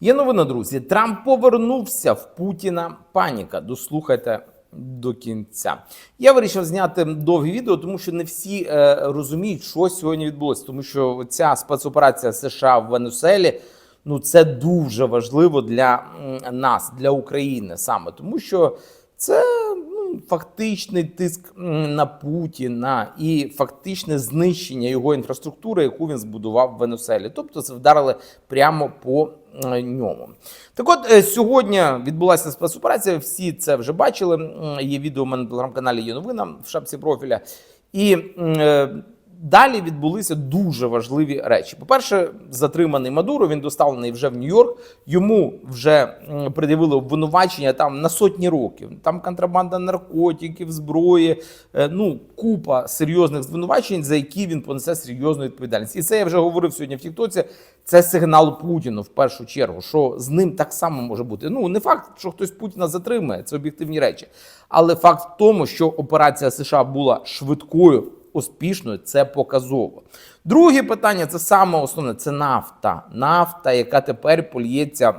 Є новина, друзі. Трамп повернувся в Путіна. Паніка. Дослухайте до кінця. Я вирішив зняти довге відео, тому що не всі е, розуміють, що сьогодні відбулося. Тому що ця спецоперація США в Венесуелі. Ну, це дуже важливо для нас, для України саме, тому що це фактичний тиск на Путіна і фактичне знищення його інфраструктури, яку він збудував в Венеселі. Тобто це вдарили прямо по е, ньому. Так от е, сьогодні відбулася спецоперація. Всі це вже бачили. Є відео у мене на телеграм-каналі, є новина в шапці профіля. І е, Далі відбулися дуже важливі речі. По-перше, затриманий Мадуро, він доставлений вже в Нью-Йорк. Йому вже пред'явили обвинувачення там на сотні років. Там контрабанда наркотиків, зброї, е, ну купа серйозних звинувачень, за які він понесе серйозну відповідальність. І це я вже говорив сьогодні в Тіктоці. Це сигнал Путіну в першу чергу, що з ним так само може бути. Ну не факт, що хтось Путіна затримає, це об'єктивні речі. Але факт в тому, що операція США була швидкою успішною, це показово. Друге питання це саме основне це нафта. Нафта, яка тепер польється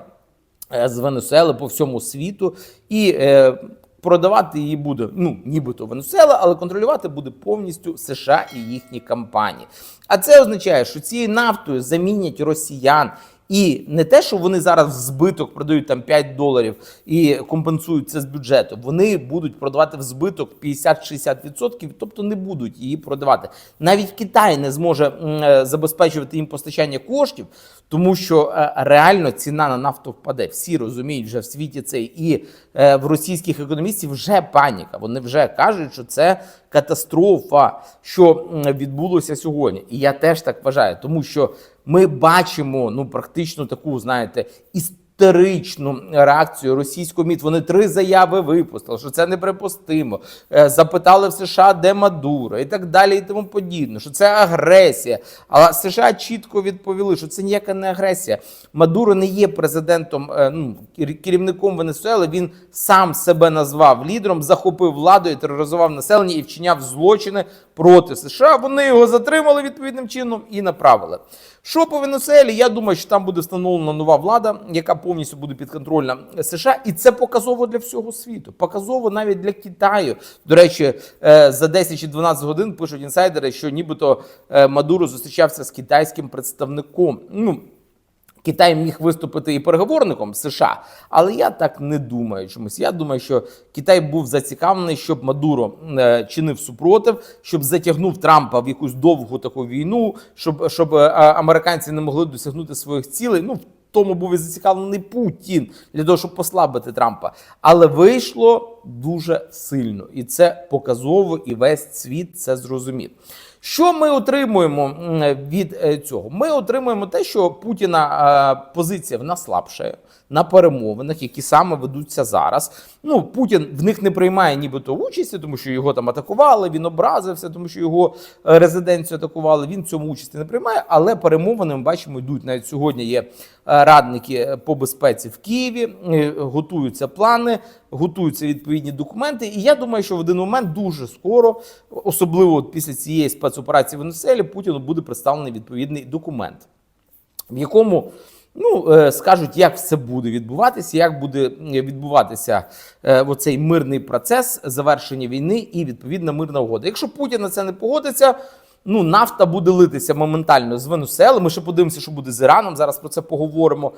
е, з Венесуели по всьому світу, і е, продавати її буде ну нібито Венесуела, але контролювати буде повністю США і їхні компанії. А це означає, що цією нафтою замінять росіян. І не те, що вони зараз в збиток продають там 5 доларів і компенсують це з бюджету. Вони будуть продавати в збиток 50-60%, тобто не будуть її продавати. Навіть Китай не зможе е, забезпечувати їм постачання коштів, тому що е, реально ціна на нафту впаде. Всі розуміють вже в світі це. І е, в російських економістів вже паніка. Вони вже кажуть, що це катастрофа, що відбулося сьогодні. І я теж так вважаю, тому що ми бачимо ну практично таку, знаєте, істеричну реакцію російського МІД. Вони три заяви випустили, що це неприпустимо. Е, Запитали в США, де Мадуро, і так далі, і тому подібне, що це агресія. Але США чітко відповіли, що це ніяка не агресія. Мадуро не є президентом, е, ну керівником Венесуели. Він сам себе назвав лідером, захопив владу і тероризував населення і вчиняв злочини проти США. Вони його затримали відповідним чином і направили. Що по Венесуелі? Я думаю, що там буде встановлена нова влада, яка повністю буде підконтрольна США, і це показово для всього світу. Показово навіть для Китаю. До речі, е, за 10 чи 12 годин пишуть інсайдери, що нібито е, Мадуро зустрічався з китайським представником. Ну Китай міг виступити і переговорником США, але я так не думаю. Чомусь я думаю, що Китай був зацікавлений, щоб Мадуро е, чинив супротив, щоб затягнув Трампа в якусь довгу таку війну, щоб, щоб американці не могли досягнути своїх цілей. Ну тому був і зацікавлений Путін для того, щоб послабити Трампа. Але вийшло дуже сильно, і це показово, і весь світ це зрозумів. Що ми отримуємо від е, цього? Ми отримуємо те, що Путіна е, позиція в нас слабшає на перемовинах, які саме ведуться зараз. Ну Путін в них не приймає нібито участі, тому що його там атакували. Він образився, тому що його е, резиденцію атакували. Він в цьому участі не приймає. Але перемовини ми бачимо, йдуть навіть сьогодні. Є радники по безпеці в Києві, готуються плани, готуються відповідні документи. І я думаю, що в один момент дуже скоро, особливо після цієї спецоперації в Венесуелі, Путіну буде представлений відповідний документ, в якому ну, е, скажуть, як все буде відбуватися, як буде відбуватися е, оцей мирний процес завершення війни і відповідна мирна угода. Якщо Путін на це не погодиться. Ну, нафта буде литися моментально з Венесуели. Ми ще подивимося, що буде з Іраном. Зараз про це поговоримо.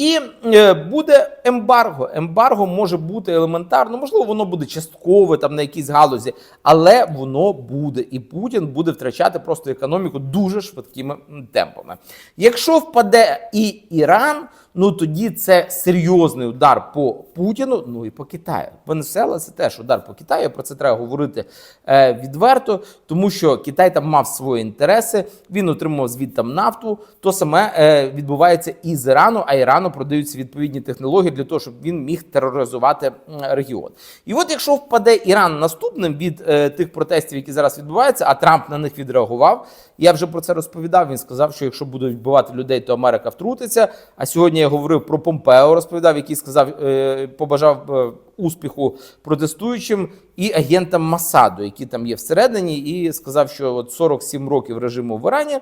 І е, буде ембарго. Ембарго може бути елементарно, можливо, воно буде часткове там на якійсь галузі, але воно буде. І Путін буде втрачати просто економіку дуже швидкими темпами. Якщо впаде і Іран, ну тоді це серйозний удар по Путіну, ну і по Китаю. Венесуела це теж удар по Китаю. Про це треба говорити е, відверто, тому що Китай там мав свої інтереси. Він отримав звідтам нафту. То саме е, відбувається і з Ірану, а Ірану продаються відповідні технології для того, щоб він міг тероризувати регіон. І от якщо впаде Іран наступним від е, тих протестів, які зараз відбуваються, а Трамп на них відреагував. Я вже про це розповідав. Він сказав, що якщо будуть вбивати людей, то Америка втрутиться. А сьогодні я говорив про Помпео, розповідав, який сказав, е, побажав е, успіху протестуючим і агентам Масаду, які там є всередині, і сказав, що от 47 років режиму в Ірані.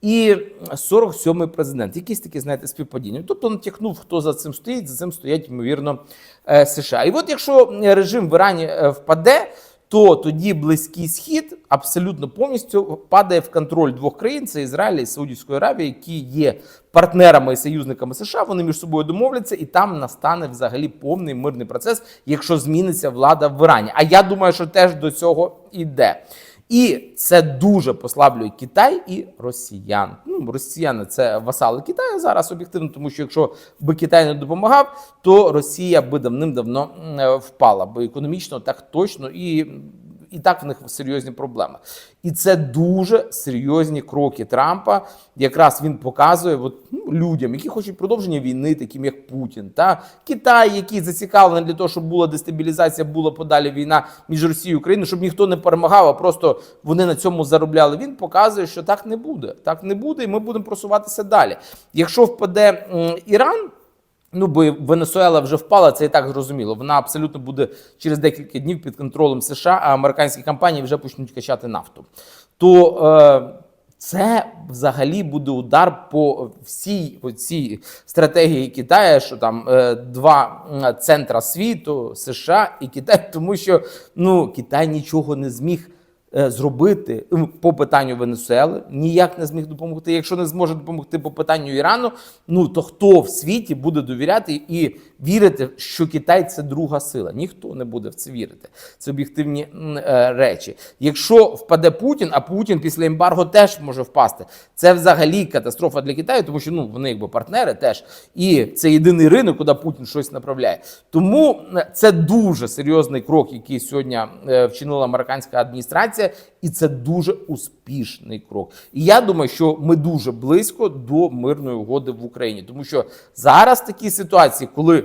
і 47-й президент. Якісь такі, знаєте, співпадіння. Тобто натякнув, хто за цим стоїть, за цим стоять, ймовірно, е, США. І от якщо режим в Ірані впаде, то тоді Близький Схід абсолютно повністю падає в контроль двох країн: це Ізраїль і Саудівської Аравії, які є партнерами і союзниками США. Вони між собою домовляться, і там настане взагалі повний мирний процес, якщо зміниться влада в Ірані. А я думаю, що теж до цього йде. І це дуже послаблює Китай і росіян. Ну, росіяни це васали Китаю зараз об'єктивно, тому що якщо би Китай не допомагав, то Росія би давним-давно е, впала, бо економічно так точно і. І так в них серйозні проблеми, і це дуже серйозні кроки Трампа. Якраз він показує от, ну, людям, які хочуть продовження війни, таким як Путін, та Китай, який зацікавлений для того, щоб була дестабілізація, була подалі війна між Росією і Україною, щоб ніхто не перемагав, а просто вони на цьому заробляли. Він показує, що так не буде. Так не буде, і ми будемо просуватися далі. Якщо впаде Іран. Ну, бо Венесуела вже впала, це і так зрозуміло. Вона абсолютно буде через декілька днів під контролем США, а американські компанії вже почнуть качати нафту. То е, це взагалі буде удар по всій цій стратегії Китаю, що там е, два центра світу США і Китай, тому що ну Китай нічого не зміг зробити по питанню Венесуели, ніяк не зміг допомогти. Якщо не зможе допомогти по питанню Ірану, ну то хто в світі буде довіряти і вірити, що Китай це друга сила? Ніхто не буде в це вірити. Це об'єктивні е, речі. Якщо впаде Путін, а Путін після ембарго теж може впасти. Це взагалі катастрофа для Китаю, тому що ну вони якби партнери теж, і це єдиний ринок, куди Путін щось направляє. Тому це дуже серйозний крок, який сьогодні е, вчинила американська адміністрація, і це дуже успішний крок. І я думаю, що ми дуже близько до мирної угоди в Україні, тому що зараз такі ситуації, коли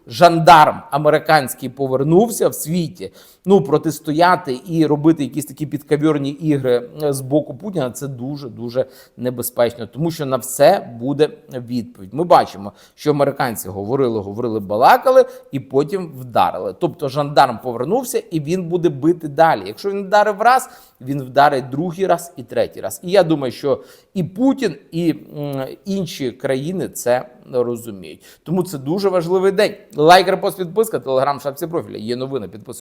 жандарм американський повернувся в світі, ну протистояти і робити якісь такі підкавьорні ігри е, з боку Путіна, це дуже дуже небезпечно, тому що на все буде відповідь. Ми бачимо, що американці говорили, говорили, балакали, і потім вдарили. Тобто жандарм повернувся і він буде бити далі. Якщо він вдарив раз, він вдарить другий раз і третій раз. І я думаю, що і Путін, і інші країни це розуміють. Тому це дуже важливий день. Лайк, репост, підписка, телеграм, шапці профіля. Є новини. Підписуйтесь.